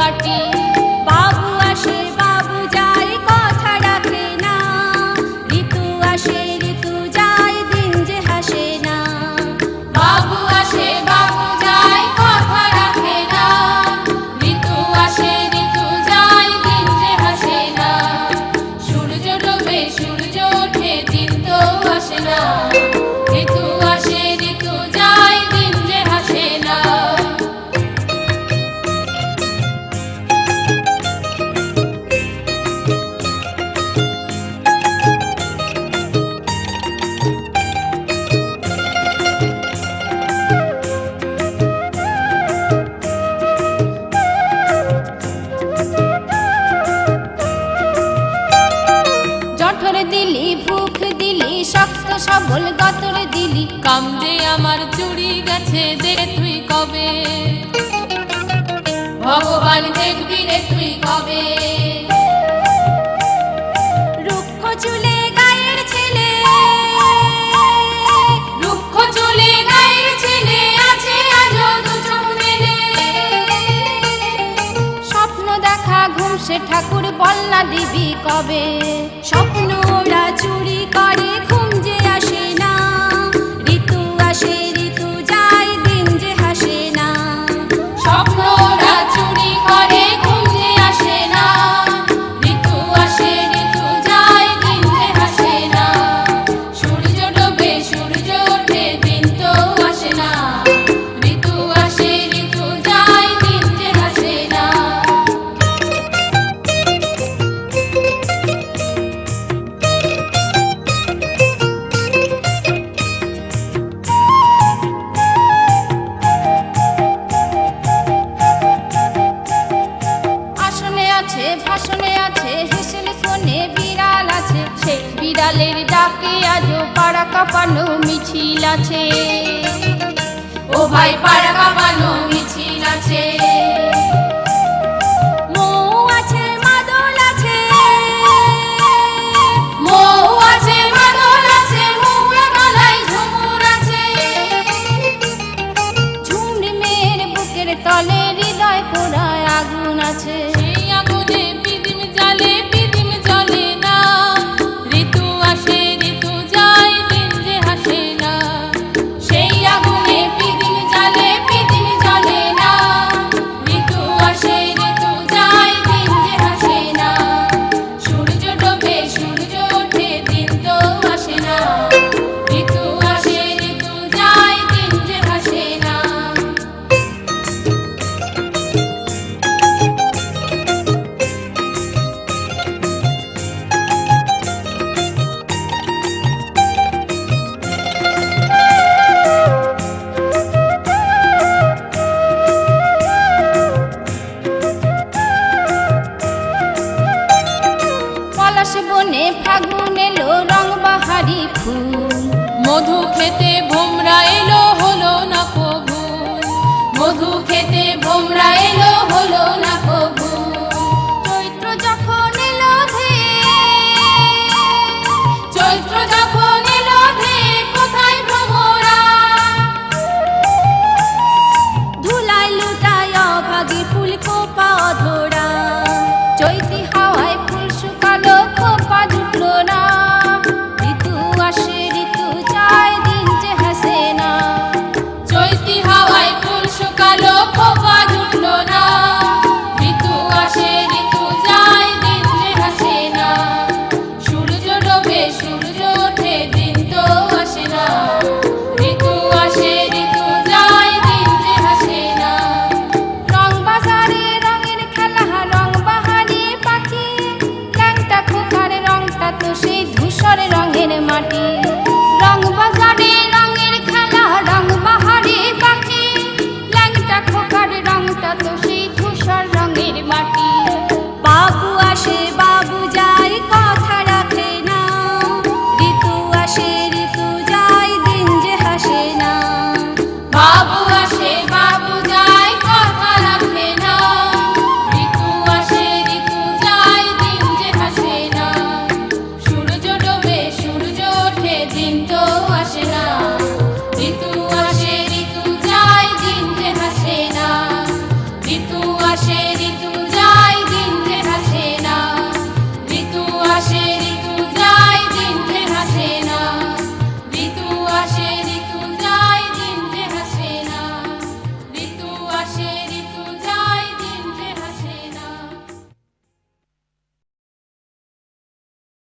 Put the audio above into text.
gatinho. বল গতরে দিলি, কামড়ে আমার চুরি গেছে দে তুই কবে? ভগবান দেখবি রে তুই কবে? রুক্ষ চুলে স্বপ্ন দেখা ঘুমসে ঠাকুর বল না দিবি কবে? স্বপ্ন ওরা চুরি করে আছে, হেসেল বিড়াল আছে সেই বিড়ালের ডাকে আজও পাড়া কাঁপানো মিছিল আছে। ও ভাই, পাড়া রঙের মাটি। রং বাজারে রঙের খেলা, রং বাহারে পাখি ল্যাংটা খোকার রংটা তো রঙের মাটি। বাবু আসে